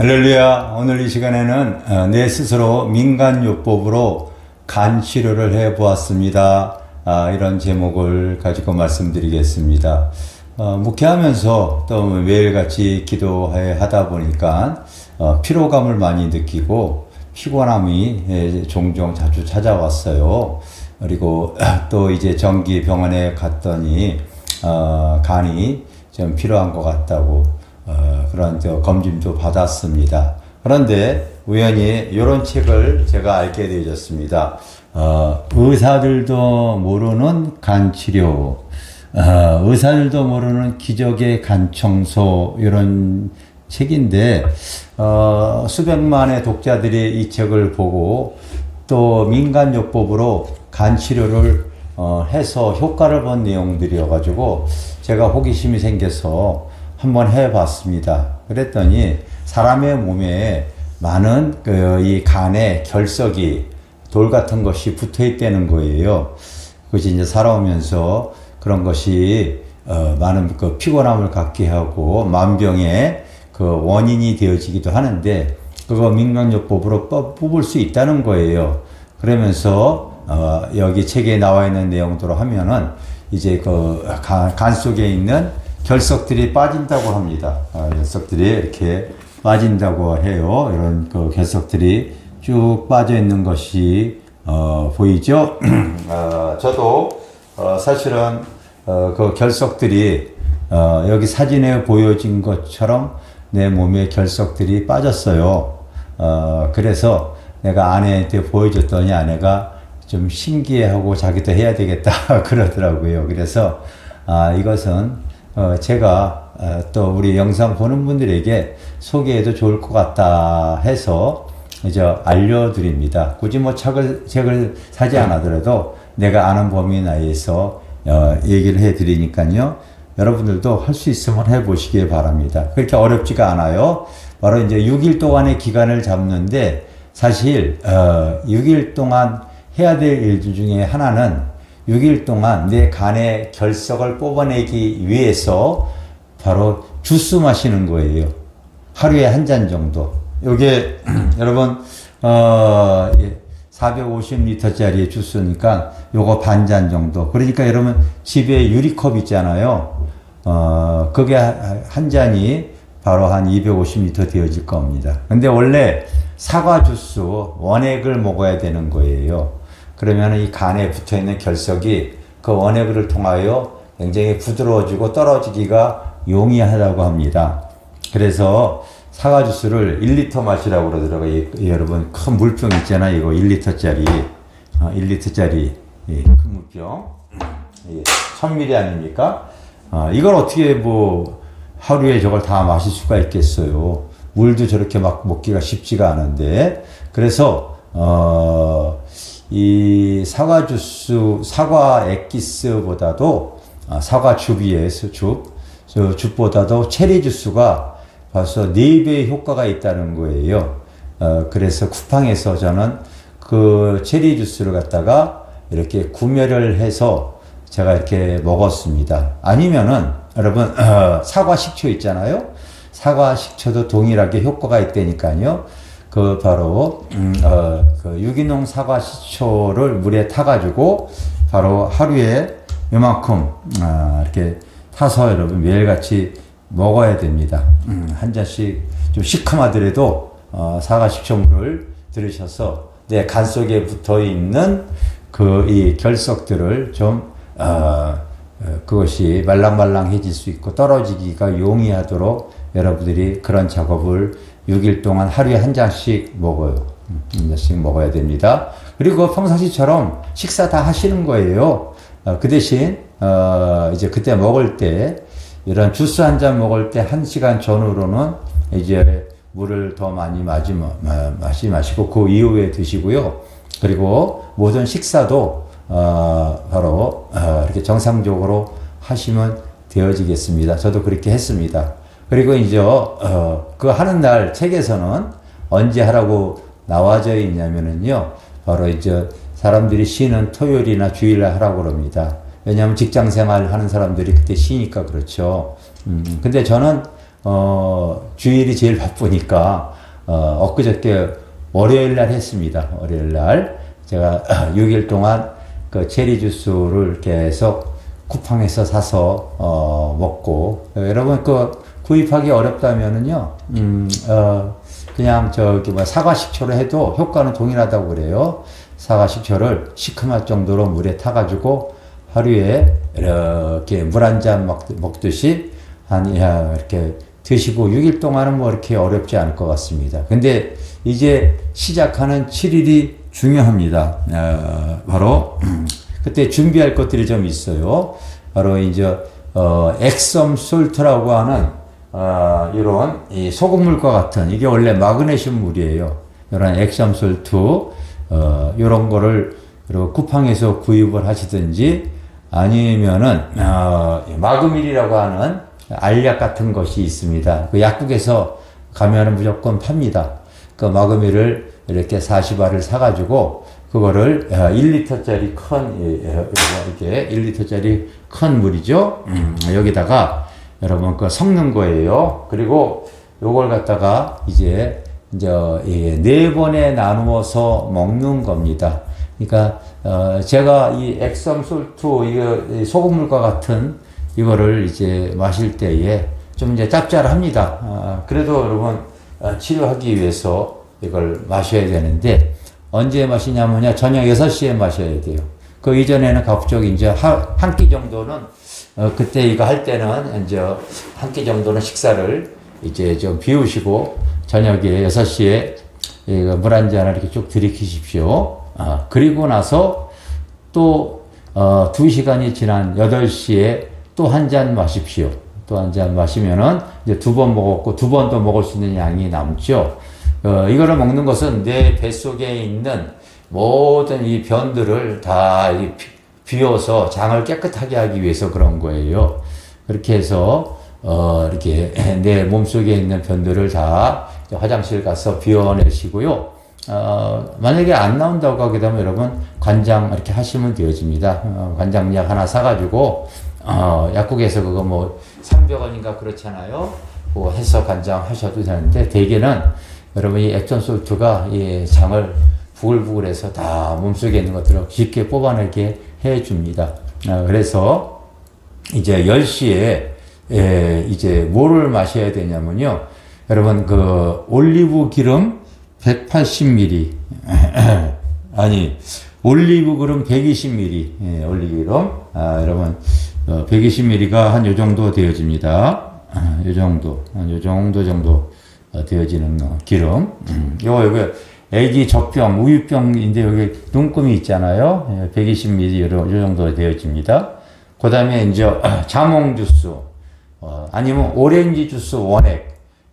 할렐루야. 오늘 이 시간에는 어, 내 스스로 민간요법으로 간 치료를 해 보았습니다. 아, 이런 제목을 가지고 말씀드리겠습니다. 어, 묵회하면서 또 매일같이 기도해 하다 보니까 어, 피로감을 많이 느끼고 피곤함이 예, 종종 자주 찾아왔어요. 그리고 또 이제 정기 병원에 갔더니 어, 간이 좀 필요한 것 같다고 어, 그런 저 검진도 받았습니다. 그런데 우연히 이런 책을 제가 알게 되었습니다. 어, 의사들도 모르는 간 치료, 어, 의사들도 모르는 기적의 간 청소 이런 책인데 어, 수백만의 독자들이 이 책을 보고 또 민간 요법으로 간 치료를 어, 해서 효과를 본 내용들이어가지고 제가 호기심이 생겨서 한번 해봤습니다. 그랬더니 사람의 몸에 많은 그 이 간에 결석이 돌 같은 것이 붙어 있다는 거예요. 그것이 이제 살아오면서 그런 것이 어, 많은 그 피곤함을 갖게 하고 만병의 그 원인이 되어지기도 하는데 그거 민간요법으로 뽑- 뽑을 수 있다는 거예요. 그러면서 어, 여기 책에 나와 있는 내용대로 하면은 이제 그 간 속에 있는 결석들이 빠진다고 합니다. 아, 결석들이 이렇게 빠진다고 해요. 이런 그 결석들이 쭉 빠져 있는 것이 어, 보이죠? 어, 저도 어, 사실은 어, 그 결석들이 어, 여기 사진에 보여진 것처럼 내 몸에 결석들이 빠졌어요. 어, 그래서 내가 아내한테 보여줬더니 아내가 좀 신기해하고 자기도 해야 되겠다 그러더라고요. 그래서 아, 이것은 어, 제가 어, 또 우리 영상 보는 분들에게 소개해도 좋을 것 같다 해서 이제 알려드립니다. 굳이 뭐 책을, 책을 사지 않아더라도 내가 아는 범위 내에서 어, 얘기를 해드리니까요. 여러분들도 할 수 있으면 해보시기 바랍니다. 그렇게 어렵지가 않아요. 바로 이제 6일 동안의 기간을 잡는데 사실 어, 6일 동안 해야 될 일들 중에 하나는 6일 동안 내 간의 결석을 뽑아내기 위해서 바로 주스 마시는 거예요. 하루에 한 잔 정도. 요게 여러분 어 450리터짜리 주스니까 요거 반 잔 정도. 그러니까 여러분 집에 유리컵 있잖아요. 어 그게 한- 한 잔이 바로 한 250리터 되어질 겁니다. 근데 원래 사과 주스 원액을 먹어야 되는 거예요. 그러면 이 간에 붙어 있는 결석이 그 원액을 통하여 굉장히 부드러워지고 떨어지기가 용이하다고 합니다. 그래서 사과 주스를 1리터 마시라고 그러더라고요. 여러분 큰 물병 있잖아요. 이거 1리터짜리. 어, 1리터짜리 큰 물병. 예, 1000ml 아닙니까? 아, 이걸 어떻게 뭐 하루에 저걸 다 마실 수가 있겠어요. 물도 저렇게 막 먹기가 쉽지가 않은데. 그래서, 어, 이 사과 주스, 사과 엑기스보다도, 아, 사과 즙이에서 즙, 저 즙보다도 체리 주스가 벌써 4배의 효과가 있다는 거예요. 어, 그래서 쿠팡에서 저는 그 체리 주스를 갖다가 이렇게 구매를 해서 제가 이렇게 먹었습니다. 아니면은 여러분 어, 사과 식초 있잖아요. 사과 식초도 동일하게 효과가 있다니까요. 그 바로 음, 어, 그 유기농 사과 식초를 물에 타가지고 바로 하루에 요만큼 아, 이렇게 타서 여러분 매일같이 먹어야 됩니다. 음, 한 잔씩 좀 시큼하더라도 어, 사과 식초물을 들으셔서 내 간 속에 붙어 있는 그 이 결석들을 좀 어, 어, 그것이 말랑말랑해질 수 있고 떨어지기가 용이하도록 여러분들이 그런 작업을 6일 동안 하루에 한 잔씩 먹어요. 음, 한 잔씩 먹어야 됩니다. 그리고 평상시처럼 식사 다 하시는 거예요. 어, 그 대신 어, 이제 그때 먹을 때 이런 주스 한 잔 먹을 때 한 시간 전후로는 이제 물을 더 많이 마시, 마, 마시 마시고 그 이후에 드시고요. 그리고 모든 식사도 어, 바로 어, 이렇게 정상적으로 하시면 되어지겠습니다. 저도 그렇게 했습니다. 그리고 이제 어, 그 하는 날 책에서는 언제 하라고 나와져 있냐면은요. 바로 이제 사람들이 쉬는 토요일이나 주일날 하라고 그럽니다. 왜냐하면 직장 생활 하는 사람들이 그때 쉬니까 그렇죠. 음, 근데 저는 어, 주일이 제일 바쁘니까, 어, 엊그저께 월요일 날 했습니다. 월요일 날. 제가 6일 동안 그 체리 주스를 계속 쿠팡에서 사서, 어, 먹고. 어, 여러분, 그 구입하기 어렵다면은요, 음, 어, 그냥 저기 뭐 사과 식초로 해도 효과는 동일하다고 그래요. 사과 식초를 시큼할 정도로 물에 타가지고 하루에 이렇게 물 한 잔 먹듯이 한 야, 이렇게 드시고 6일 동안은 뭐 이렇게 어렵지 않을 것 같습니다. 근데 이제 시작하는 7일이 중요합니다. 어, 바로 그때 준비할 것들이 좀 있어요. 바로 이제 어, 엑섬 솔트라고 하는 어, 이런 이 소금물과 같은 이게 원래 마그네슘 물이에요. 이런 엑섬 솔트 어, 이런 거를 쿠팡에서 구입을 하시든지 아니면은 어, 마그밀이라고 하는 알약 같은 것이 있습니다. 그 약국에서 가면은 무조건 팝니다. 그 마그밀을 이렇게 40알을 사가지고 그거를 1리터짜리 큰 이렇게 1리터짜리 큰 물이죠. 음, 여기다가 여러분 그 섞는 거예요. 그리고 요걸 갖다가 이제 이제 네 번에 나누어서 먹는 겁니다. 그러니까 어 제가 이 엑섬 솔트 이거 소금물과 같은 이거를 이제 마실 때에 좀 이제 짭짤합니다. 어 그래도 여러분 어 치료하기 위해서 이걸 마셔야 되는데 언제 마시냐면요 저녁 6시에 마셔야 돼요. 그 이전에는 가급적 이제 한 끼 정도는 어 그때 이거 할 때는 이제 한 끼 정도는 식사를 이제 좀 비우시고 저녁에 6시에 물 한 잔을 이렇게 쭉 들이키십시오. 아, 그리고 나서 또, 어, 2시간이 지난 8시에 또 한 잔 마십시오. 또 한 잔 마시면은 이제 두 번 먹었고 두 번 더 먹을 수 있는 양이 남죠. 어, 이거를 먹는 것은 내 뱃속에 있는 모든 이 변들을 다 비워서 장을 깨끗하게 하기 위해서 그런 거예요. 그렇게 해서 어, 이렇게 내 몸속에 있는 변들을 다 화장실 가서 비워내시고요. 어, 만약에 안 나온다고 하게 되면 여러분 관장 이렇게 하시면 되어집니다. 어, 관장약 하나 사가지고 어, 약국에서 그거 뭐 300원인가 그렇잖아요. 뭐 해서 관장 하셔도 되는데 대개는 여러분 이 액션 솔트가 이 장을 부글부글해서 다 몸속에 있는 것들을 쉽게 뽑아내게 해 줍니다. 어, 그래서 이제 10시에 예, 이제 뭐를 마셔야 되냐면요. 여러분 그 올리브 기름 180ml 아니 올리브 기름 120ml 예, 올리브 기름 아, 여러분 어, 120ml가 한 요 정도 되어집니다. 아, 요 정도 한요 정도 정도 어, 되어지는 어, 기름. 음, 요거 요거 애기 젖병 우유병인데 여기 눈금이 있잖아요. 예, 120ml 요, 요 정도 되어집니다. 그 다음에 이제 자몽 주스 어, 아니면 오렌지 주스 원액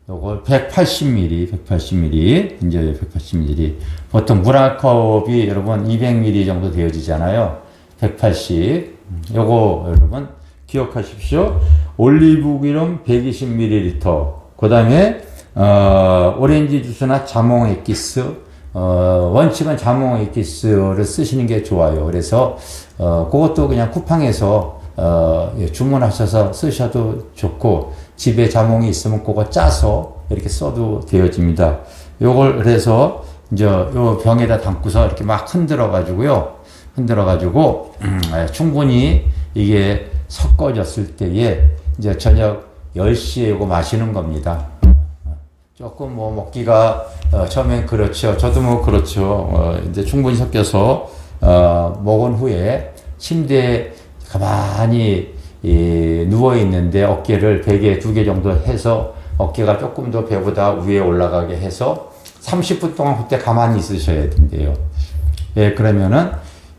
요걸 180ml, 180ml, 이제 180ml. 보통 물 한 컵이 여러분 200ml 정도 되어지잖아요. 180. 요거 여러분 기억하십시오. 올리브 기름 120ml. 그 다음에 어, 오렌지 주스나 자몽 엑기스 어, 원칙은 자몽 엑기스를 쓰시는 게 좋아요. 그래서 어, 그것도 그냥 쿠팡에서 어, 예, 주문하셔서 쓰셔도 좋고 집에 자몽이 있으면 그거 짜서 이렇게 써도 되어집니다. 요걸 그래서 이제 요 병에다 담고서 이렇게 막 흔들어 가지고요. 흔들어 가지고 음, 예, 충분히 이게 섞어졌을 때에 이제 저녁 10시에 이거 마시는 겁니다. 조금 뭐 먹기가 어, 처음엔 그렇죠. 저도 뭐 그렇죠. 어, 이제 충분히 섞여서 어, 먹은 후에 침대에 가만히 이, 누워 있는데 어깨를 베개 두 개 정도 해서 어깨가 조금 더 배보다 위에 올라가게 해서 30분 동안 그때 가만히 있으셔야 된대요. 예, 그러면은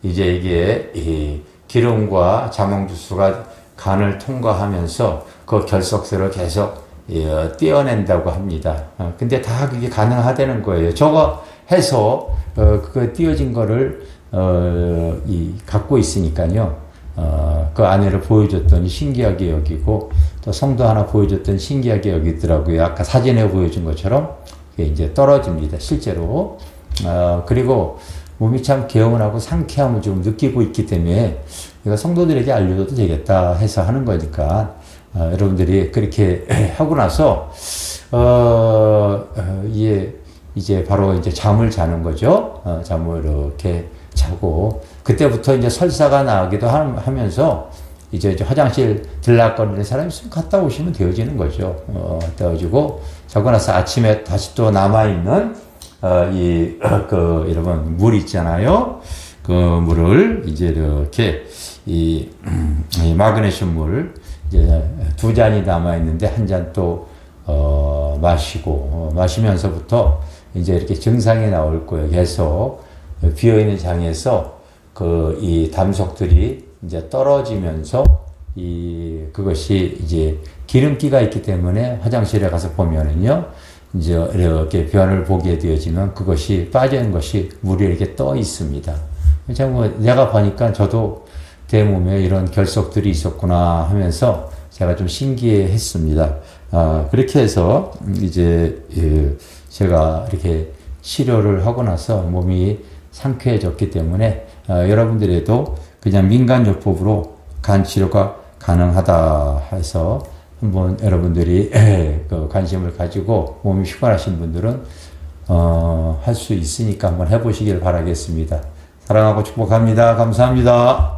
이제 이게 이 기름과 자몽 주스가 간을 통과하면서 그 결석쇠를 계속 예, 떼어낸다고 합니다. 어, 근데 다 그게 가능하다는 거예요. 저거 해서 어, 그 띄어진 거를 어, 이, 갖고 있으니까요. 어, 그 아내를 보여줬더니 신기하게 여기고 또 성도 하나 보여줬더니 신기하게 여기더라고요. 아까 사진에 보여준 것처럼 이제 떨어집니다. 실제로. 어, 그리고 몸이 참 개운하고 상쾌함을 좀 느끼고 있기 때문에 이거 성도들에게 알려줘도 되겠다 해서 하는 거니까 어, 여러분들이 그렇게 하고 나서 어, 어, 이게 이제 바로 이제 잠을 자는 거죠. 어, 잠을 이렇게 자고 그때부터 이제 설사가 나기도 함- 하면서 이제 저 화장실 들락거리는 사람이 있으면 갔다 오시면 되어지는 거죠. 어, 되어지고 자고 나서 아침에 다시 또 남아 있는 어, 이, 그, 여러분, 물 있잖아요. 그 물을 이제 이렇게 이, 이 마그네슘 물 이제 두 잔이 남아 있는데 한 잔 또 어, 마시고 어, 마시면서부터 이제 이렇게 증상이 나올 거예요. 계속 비어 있는 장에서 그 이 담속들이 이제 떨어지면서 이 그것이 이제 기름기가 있기 때문에 화장실에 가서 보면은요. 이제 이렇게 변을 보게 되어지면 그것이 빠진 것이 물이 이렇게 떠 있습니다. 참뭐 내가 보니까 저도 내 몸에 이런 결석들이 있었구나 하면서 제가 좀 신기했습니다. 아, 그렇게 해서 이제 예, 제가 이렇게 치료를 하고 나서 몸이 상쾌해졌기 때문에 아, 여러분들에도 그냥 민간요법으로 간 치료가 가능하다 해서 한번 여러분들이 그 관심을 가지고 몸이 피곤하신 분들은 어, 할 수 있으니까 한번 해보시길 바라겠습니다. 사랑하고 축복합니다. 감사합니다.